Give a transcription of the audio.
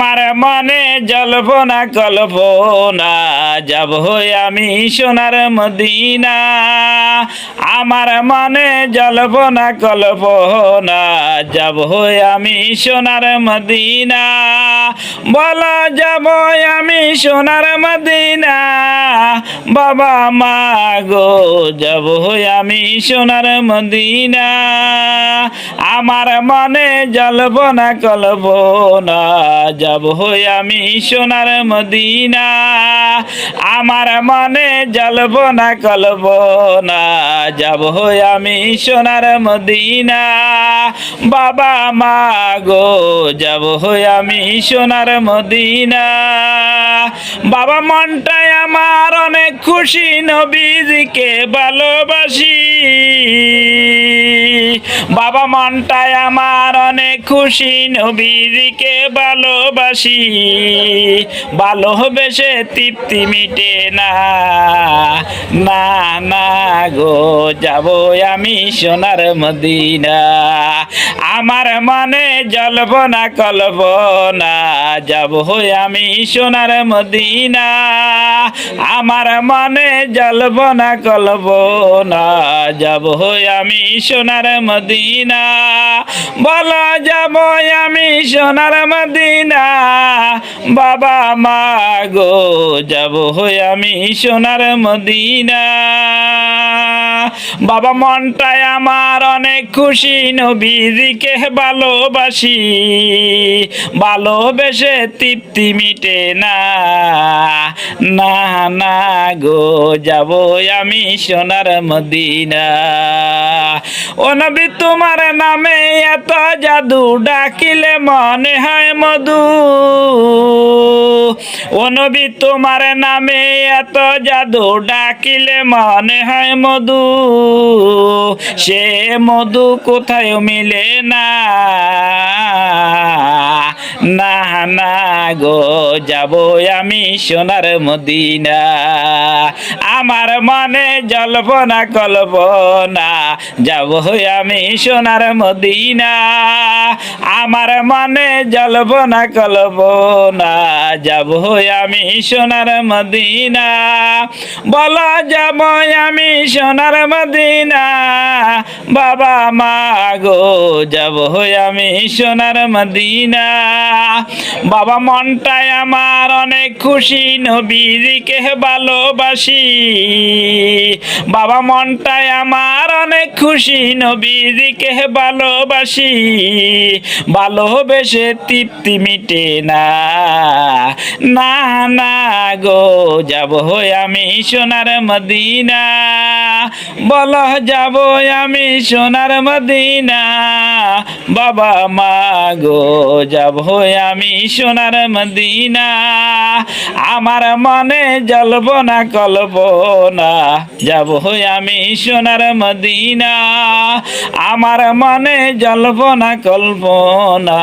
আমার মনে জল্পনা, কল্পনা। যাব আমি সোনার মদিনা। আমার মনে জল্পনা, কল্পনা। যাব আমি সোনার মদিনা। বলা, যাব আমি সোনার মদিনা। বাবা মা গো, যাব আমি সোনার মদিনা। আমার মনে জল্পনা কল্পনা যাব হই আমি সোনার মদিনা। আমার মনে জল্পনা কল্পনা যাব হই আমি সোনার মদিনা। বাবা মা গো, যাব হই আমি সোনার মদিনা। বাবা মনটাই আমার অনেক খুশি, নবীজিকে ভালোবাসি। বাবা মনটায় আমার অনেক খুশি, নবীজিকে ভালোবাসি। ভালোবেসে তৃপ্তি মিটে না। না না গো, যাব আমি সোনার মদিনা। আমার মনে জল্পনা না যাব আমি সোনার মদিনা। আমার মনে জল্পনা কল্পনা যাব আমি সোনার মদিনা। বলা যাব আমি সোনার মদিনা। বাবা মা গো, যাব আমি সোনার মদিনা। বাবা মনটাই আমার অনেক খুশি, নবীজিকে ভালোবাসি। ভালোবেসে তৃপ্তি মিটে না। না না গো, যাব আমি সোনার মদিনা। ও নবী, তোমার নামে এত জাদু ডাকিলে মনে হয় মধু। ও নবী, তোমার নামে এত জাদু ডাকিলে মনে হয় মধু। সে মধু কোথায় মিলে না? না গো, যাব আমি সোনার মদিনা। আমার মনে জল্পনা, কল্পনা, যাব আমি সোনার মদিনা। আমার মনে জল্পনা, কল্পনা, যাব আমি সোনার মদিনা। বলা, যাব আমি সোনার মদিনা। বাবা মা গো যাব আমি সোনার মদিনা। বাবা মনটাই আমার অনেক খুশি, নবীজিকে ভালোবাসি। বাবা মনটাই আমার অনেক খুশি, নবীজিকে ভালোবাসি। ভালোবেসে তৃপ্তি মিটে না। না না গো যাব আমি সোনার মদিনা। বল যাব আমি সোনার মদিনা, বাবা মা গো, যাব আমি সোনার মদিনা। আমার মনে জলব না কলব না যাব আমি সোনার মদিনা। আমার মনে জলব না কলব কল্পনা।